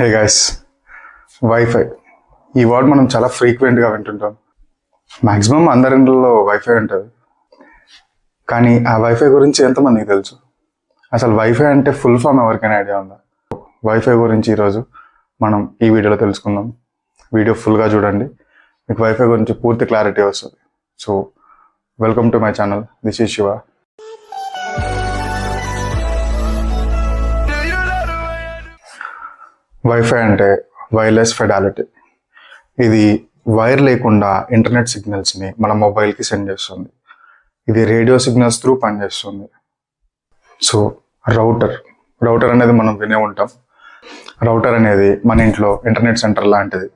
హే guys wifi ఈ word మనం చాలా ఫ్రీక్వెంట్గా వింటుంటాం. మ్యాక్సిమం అందరి ఇంట్లో వైఫై ఉంటుంది. కానీ ఆ వైఫై గురించి ఎంతమందికి తెలుసు? అసలు వైఫై అంటే ఫుల్ ఫామ్ ఎవరికైనా ఐడియా ఉందా? వైఫై గురించి ఈరోజు మనం ఈ వీడియోలో తెలుసుకుందాం. వీడియో ఫుల్గా చూడండి. మీకు వైఫై గురించి పూర్తి క్లారిటీ వస్తుంది. So welcome to my channel this is Shiva wifi అంటే వైర్లెస్ ఫెడాలిటీ ఇది వైర్ లేకుండా ఇంటర్నెట్ సిగ్నల్స్ని మన మొబైల్కి సెండ్ చేస్తుంది. ఇది రేడియో సిగ్నల్స్ త్రూ పనిచేస్తుంది. సో రౌటర్ రౌటర్ అనేది మనం వినే ఉంటాం. రౌటర్ అనేది మన ఇంట్లో ఇంటర్నెట్ సెంటర్ లాంటిది.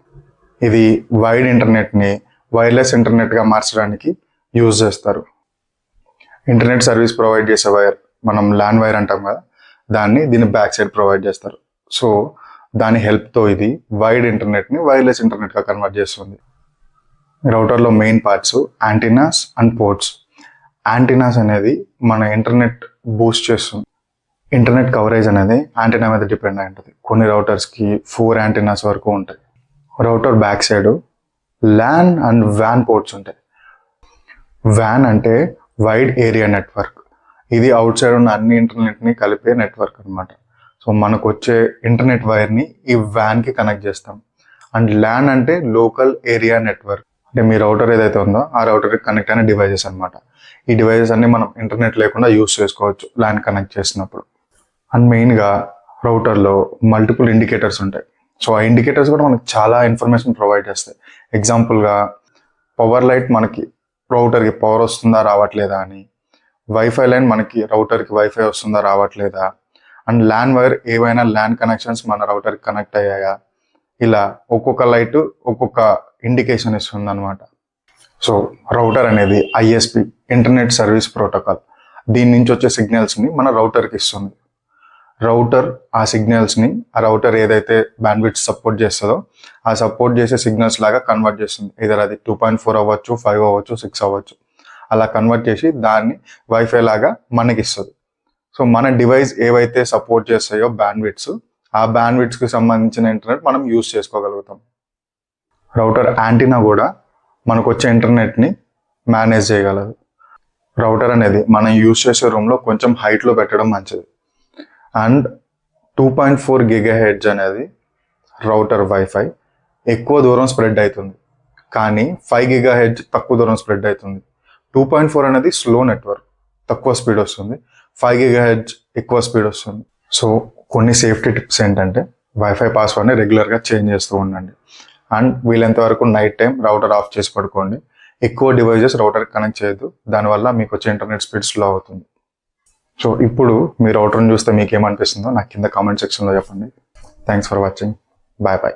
ఇది వైడ్ ఇంటర్నెట్ని వైర్లెస్ ఇంటర్నెట్గా మార్చడానికి యూజ్ చేస్తారు. ఇంటర్నెట్ సర్వీస్ ప్రొవైడ్ చేసే వైర్ మనం ల్యాండ్ వైర్ అంటాం కదా దాన్ని దీని బ్యాక్ సైడ్ ప్రొవైడ్ చేస్తారు. సో దాని హెల్ప్తో ఇది వైడ్ ఇంటర్నెట్ని వైర్లెస్ ఇంటర్నెట్గా కన్వర్ట్ చేస్తుంది. రౌటర్లో main parts antennas and ports antennas అనేది మన ఇంటర్నెట్ బూస్ట్ చేస్తుంది. ఇంటర్నెట్ కవరేజ్ అనేది యాంటీనా మీద డిపెండ్ అయి ఉంటుంది కొన్ని రౌటర్స్కి ఫోర్ యాంటీనాస్ వరకు ఉంటాయి. Router back side LAN and van ports ఉంటాయి. వ్యాన్ అంటే వైడ్ ఏరియా నెట్వర్క్ ఇది అవుట్ సైడ్ ఉన్న అన్ని ఇంటర్నెట్ని కలిపే నెట్వర్క్ అన్నమాట. సో మనకు వచ్చే ఇంటర్నెట్ వైర్ని ఈ వ్యాన్కి కనెక్ట్ చేస్తాం. అండ్ ల్యాన్ అంటే లోకల్ ఏరియా నెట్వర్క్. అంటే మీ రౌటర్ ఏదైతే ఉందో ఆ రౌటర్కి కనెక్ట్ అయిన డివైజెస్ అనమాట ఈ డివైజెస్ అన్ని మనం ఇంటర్నెట్ లేకుండా యూస్ చేసుకోవచ్చు ల్యాన్ కనెక్ట్ చేసినప్పుడు. అండ్ మెయిన్గా రౌటర్లో మల్టిపుల్ ఇండికేటర్స్ ఉంటాయి. సో ఆ ఇండికేటర్స్ కూడా మనకు చాలా ఇన్ఫర్మేషన్ ప్రొవైడ్ చేస్తాయి. ఎగ్జాంపుల్గా పవర్ లైట్ మనకి రౌటర్కి పవర్ వస్తుందా రావట్లేదా అని. వైఫై లైన్ మనకి రౌటర్కి వైఫై వస్తుందా రావట్లేదా. అండ్ ల్యాన్ వైర్ ఏవైనా ల్యాన్ కనెక్షన్స్ మన రౌటర్కి కనెక్ట్ అయ్యాయా? ఇలా ఒక్కొక్క లైట్ ఒక్కొక్క ఇండికేషన్ ఇస్తుంది అనమాట సో రౌటర్ అనేది ఐఎస్పి ఇంటర్నెట్ సర్వీస్ ప్రోటోకాల్. దీని నుంచి వచ్చే సిగ్నల్స్ని మన రౌటర్కి ఇస్తుంది. రౌటర్ ఆ సిగ్నల్స్ని ఆ రౌటర్ ఏదైతే బ్యాండ్విడ్త్ సపోర్ట్ చేస్తుందో ఆ సపోర్ట్ చేసే సిగ్నల్స్ లాగా కన్వర్ట్ చేస్తుంది. ఇదర్ అది టూ పాయింట్ ఫోర్ అవ్వచ్చు ఫైవ్ అవ్వచ్చు సిక్స్ అవ్వచ్చు. అలా కన్వర్ట్ చేసి దాన్ని వైఫై లాగా మనకి ఇస్తుంది. సో మన డివైస్ ఏవైతే సపోర్ట్ చేస్తాయో బ్యాండ్విడ్స్ ఆ బ్యాండ్విడ్స్కి సంబంధించిన ఇంటర్నెట్ మనం యూస్ చేసుకోగలుగుతాం. రౌటర్ యాంటీనా కూడా మనకు వచ్చే ఇంటర్నెట్ని మేనేజ్ చేయగలదు. రౌటర్ అనేది మనం యూస్ చేసే రూమ్లో కొంచెం హైట్లో పెట్టడం మంచిది. And two point four gigahertz అనేది రౌటర్ వైఫై ఎక్కువ దూరం స్ప్రెడ్ అవుతుంది కానీ ఫైవ్ గిగా హెడ్జ్ తక్కువ దూరం స్ప్రెడ్ అవుతుంది టూ పాయింట్ ఫోర్ అనేది స్లో నెట్వర్క్ తక్కువ స్పీడ్ వస్తుంది. ఫైవ్ గిగా హెడ్జ్ ఎక్కువ స్పీడ్ వస్తుంది. సో కొన్ని సేఫ్టీ టిప్స్ ఏంటంటే వైఫై పాస్వర్డ్ని రెగ్యులర్గా చేంజ్ చేస్తూ ఉండండి. అండ్ వీలైనంత వరకు నైట్ టైం రౌటర్ ఆఫ్ చేసి పడుకోండి. ఎక్కువ డివైజెస్ రౌటర్ కనెక్ట్ చేయొద్దు. దానివల్ల మీకు వచ్చే ఇంటర్నెట్ స్పీడ్ స్లో అవుతుంది. సో ఇప్పుడు మీ రౌటర్ని చూస్తే మీకు ఏమనిపిస్తుందో నాకు కింద కామెంట్ సెక్షన్లో చెప్పండి. Thanks for watching bye bye